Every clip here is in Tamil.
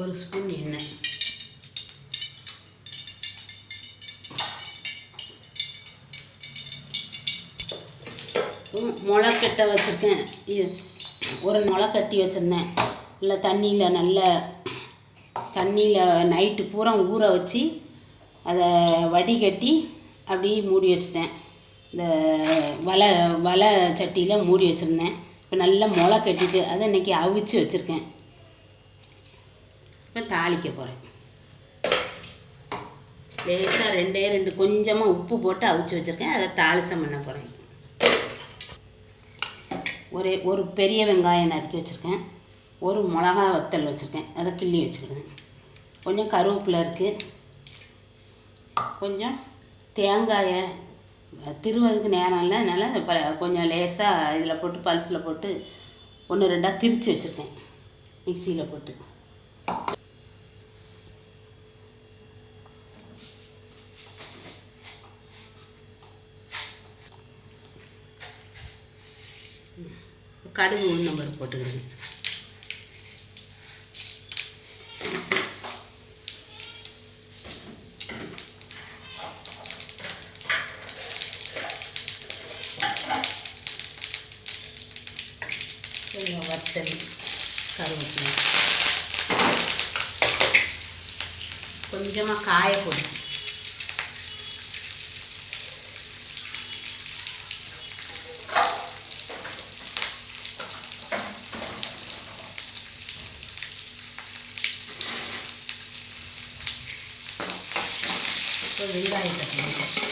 ஒரு ஸ்பூன் எண்ணெய். முளைக்கட்ட வச்சுருக்கேன். இது ஒரு முளை கட்டி வச்சுருந்தேன். இல்லை தண்ணியில் நல்ல தண்ணியில் நைட்டு பூரா ஊற வச்சு அதை வடிகட்டி அப்படியே மூடி வச்சுட்டேன். இந்த வலை வலை சட்டியில் மூடி வச்சுருந்தேன். இப்போ நல்லா முளை கட்டிட்டு அதை இன்றைக்கி அவிச்சு வச்சுருக்கேன். இப்போ தாளிக்க போகிறேன் லேசாக ரெண்டே ரெண்டு கொஞ்சமாக உப்பு போட்டு அவிச்சு வச்சுருக்கேன். அதை தாளிசம் பண்ண போகிறேன் ஒரே ஒரு பெரிய வெங்காயம் நறுக்கி வச்சுருக்கேன். ஒரு மிளகா வத்தல் வச்சுருக்கேன். அதை கிள்ளி வச்சுக்கிடுது கொஞ்சம் கருவேப்பிலை இருக்குது கொஞ்சம் தேங்காயை திருவதுக்கு நேரம் இல்லை. அதனால் ப கொஞ்சம் லேசாக இதில் போட்டு பல்ஸில் போட்டு ஒன்று ரெண்டாக திரித்து வச்சுருக்கேன். மிக்சியில் போட்டு. கடுகு உளுந்தம் பருப்பு போட்டுக்கிறேன் கொஞ்சம் வத்தல் கருவேப்பிலை. கொஞ்சமாக காய இப்போ வெங்காயத்தை போடுறேன்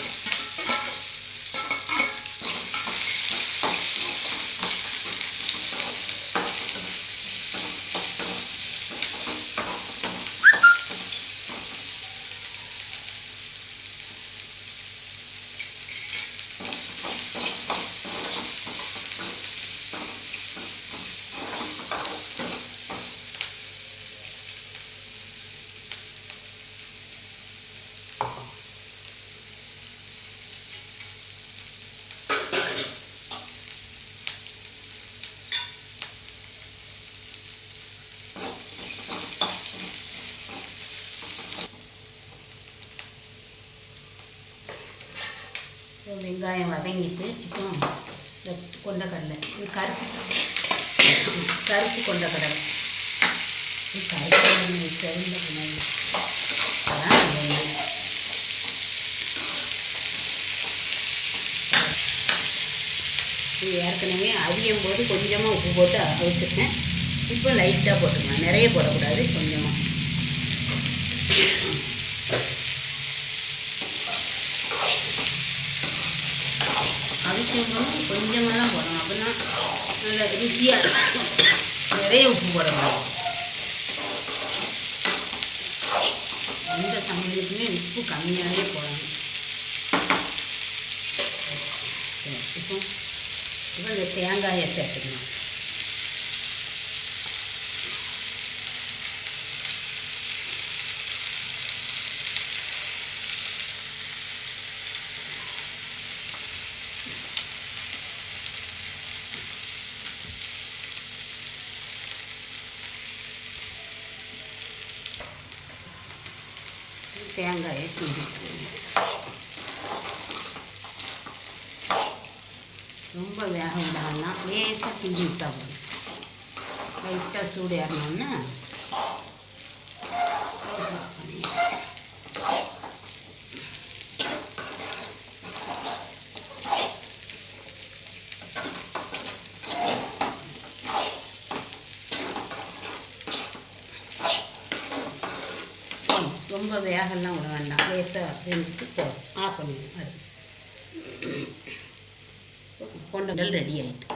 வெங்காயம் வதங்கிட்டு சிக்கன் இந்த கொண்டக்கடலை. இது கருப்பு கருப்பு கொண்டக்கடலை. இது கருப்பு கொண்டக்கடலை சரிந்த இது. ஏற்கனவே அவியும் போது கொஞ்சமாக உப்பு போட்டு அவிச்சிருக்கேன். இப்போ லைட்டாக போட்டுக்கலாம். நிறைய போடக்கூடாது. கொஞ்சம் அவிச்சவங்களும் கொஞ்சமாக தான் போடணும். அப்படின்னா நல்லா ருசியாக இருக்கும். நிறைய உப்பு போடணும். எந்த சமையலுக்குமே உப்பு கம்மியாகவே போடணும். இப்போ இப்போ இந்த தேங்காயை சேர்த்துக்கணும். தேங்காயை கிண்டி ரொம்ப வேக விடாமலாம் லேசாக கிண்டி விட்டா போதும் லைட்டாக சூடு ஏறினோன்னா ரொம்ப வேகலாம் விட வேண்டாம். லேசாக வெந்துட்டு போதும். ஆஃப் பண்ணிடுவோம் அது. கொண்டல் ரெடி ஆகிட்டு